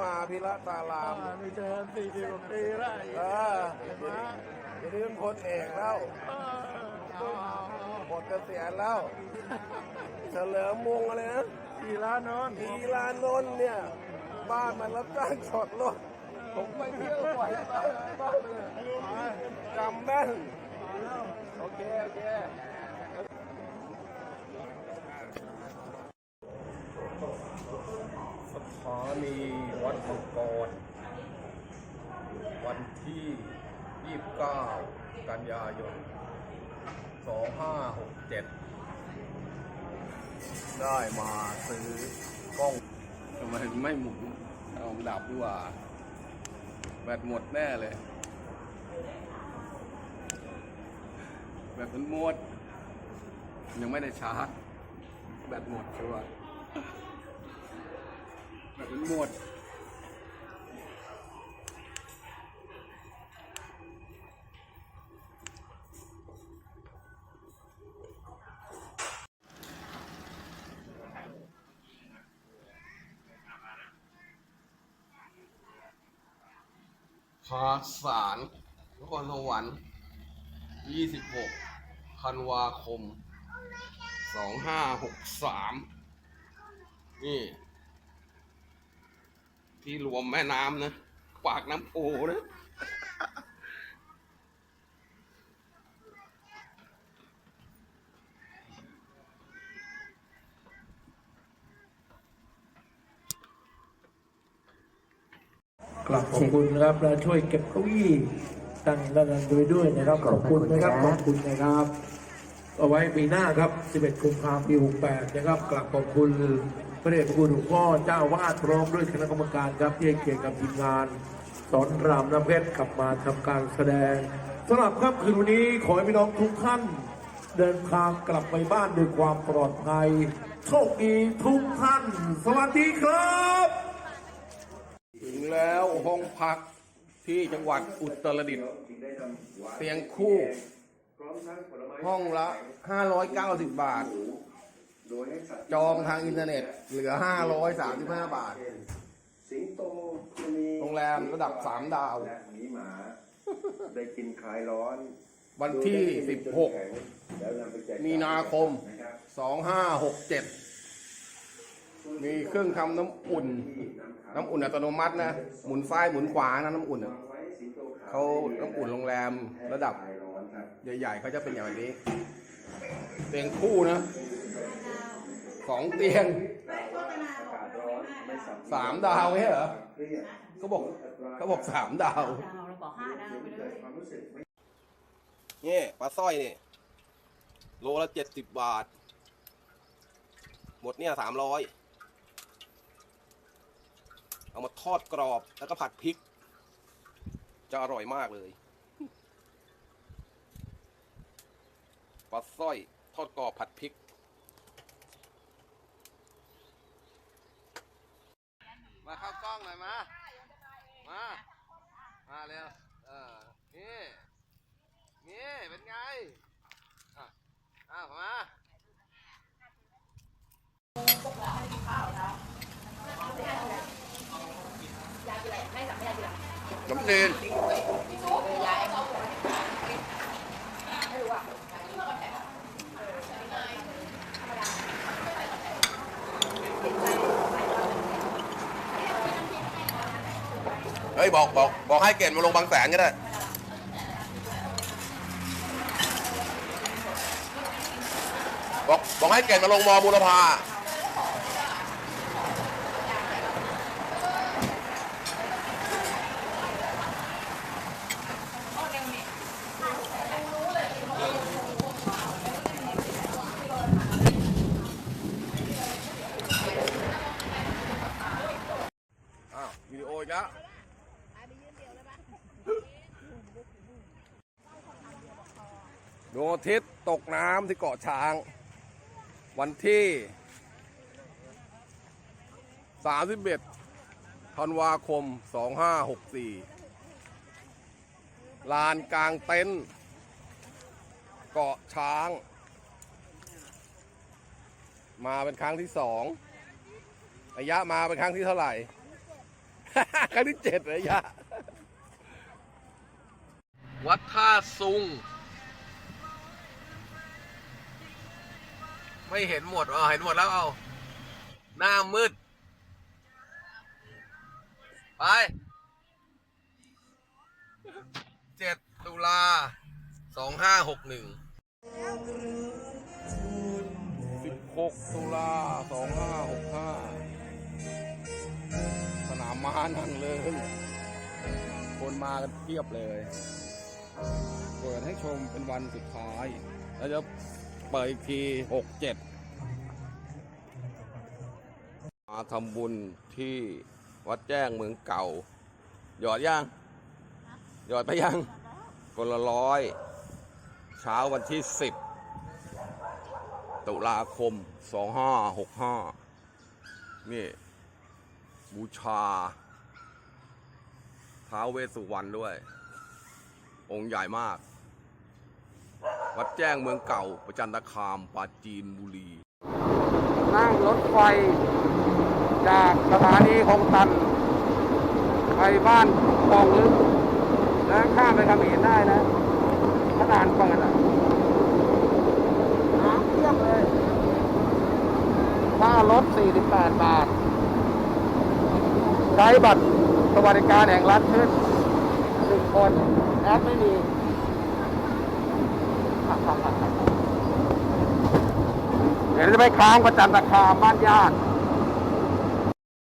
วัดเขมาพิระตารามไม่เจอสี่สิบกว่าปีแล้วเออเดี๋ยวนี้เป็นคนเอกแล้วหมดเกษียณแล้วเฉลิมวงศ์อะไรนะกี่ล้านนนทีลานนท์เนี่ย บ้านมันรับจ้างจอดรถผมไปเที่ยวบ่อยบ้านบ้านเลยจำแม่นโอเค โอเค สถานีวัดมังกรวันที่ 29 กันยายน 2567 ได้มาซื้อกล้องทำไมไม่หมุน เอาดับดีกว่า แบตหมดแน่เลย แบตมันหมด ยังไม่ได้ชาร์จ แบตหมดชัวร์แบตมัน หมดพาสารนครสวรรค์26ธันวาคม 2563 นี่ ที่รวมแม่น้ำนะ ปากน้ำโพนะ กลับขอบคุณนะครับและช่วยเก็บเก้าอี้ตั้งด้านนั้นโดยด้วยนะครับขอบคุณนะครับขอบคุณนะครับ เอาไว้ปีหน้าครับ 11 กุมภาพันธ์ ปี 68 นะครับกลับขอบคุณพระเดชพระคุณหลวงพ่อเจ้าวาดพร้อมด้วยคณะกรรมการครับที่ให้เกียรติกับทีมงาน สอนรามน้ำเพชรกลับมาทำการแสดงสำหรับค่ำคืนวันนี้ขอให้พี่น้องทุกท่าน เดินทางกลับไปบ้านด้วยความปลอดภัย โชคดีทุกท่าน สวัสดีครับ ถึงแล้วห้องพักที่จังหวัดอุตรดิตถ์เตียงคู่ ห้องละ 590 บาท จองทางอินเทอร์เน็ต เหลือ 535 บาท สิงโตชะนีโรงแรมระดับ 3 ดาวและหมีหมาได้กินคลายร้อน วันที่แล้วนำไปแจก16 มีนาคมนะครับ2567 มีเครื่องทำน้ำอุ่น น้ำอุ่นอัตโนมัตินะ หมุนซ้ายหมุนขวานะน้ำอุ่นอะไว้สิงโตขาวเขาน้ำอุ่นโรงแรมระดับ ใหญ่ๆเขาจะเป็นอย่างแบบนี้ เตียงคู่นะสองเตียงอากาศร้อนไม่สับสามดาวไม่ใช่เหรอเครียดเขาบอกเขาบอกสามดาวดาวเราบอกห้าดาวไปเลเกิยดความรู้สึกไม่นี่ปลาสร้อยนี่โลละเจ็ดสิบบาท หมดเนี่ยสามร้อยเอามาทอดกรอบแล้วก็ผัดพริก จะอร่อยมากเลย ปลาสร้อย ทอดกรอบผัดพริก มาเข้ากล้องหน่อยมา มา มาเร็วเออนี่ นี่ เป็นไง อะอ้าวมาน้ำจีนเยบอกบอกบอกให้เกณฑ์มาลงบางแสนก็ได้บอกบอกให้เกณฑ์มาลงมอบุรพา อ้าววิดีโออีกแล้ว ดวงอาทิตย์ตกน้ำที่เกาะช้าง วันที่ 31ธันวาคม 2564 ลานกลางเต็นท์เกาะช้าง มาเป็นครั้งที่สองระยะมาเป็นครั้งที่เท่าไหร่ ครั้งที่เจ็ดเลยยะ วัดท่าซุง ไม่เห็นหมดอ๋อเห็นหมดแล้วเอา หน้ามืด ไปเจ็ดตุลาสองห้าหกหนึ่งสิบหกตุลาสองห้าหกห้าสนามม้านั่งเลย คนมากันเพียบเลย เปิดให้ชมเป็นวันสุดท้าย แล้วจะ เปิดอีกทีหกเจ็ดมาทำบุญที่วัดแจ้งเมืองเก่า หยอดย่าง หยอดไปยังคนละร้อย เช้าวันที่สิบตุลาคมสองห้าหกห้านี่ บูชาท้าวเวสสุวรรณด้วย องค์ใหญ่มาก วัดแจ้งเมืองเก่า ประจันตคามปราจีนบุรี นั่งรถไฟ จากสถานีคงตัน ไปบ้านคลองลึกแล้วข้ามไปเขมรได้นะถ้าด่านเปิดอะน้ำเทียบเลยค่ารถ 48 บาท ใช้บัตรสวัสดิการแห่งรัฐขึ้นหนึ่งคน แอปไม่มี เดี๋ยวจะไปค้างประจันตคามบ้านญาติ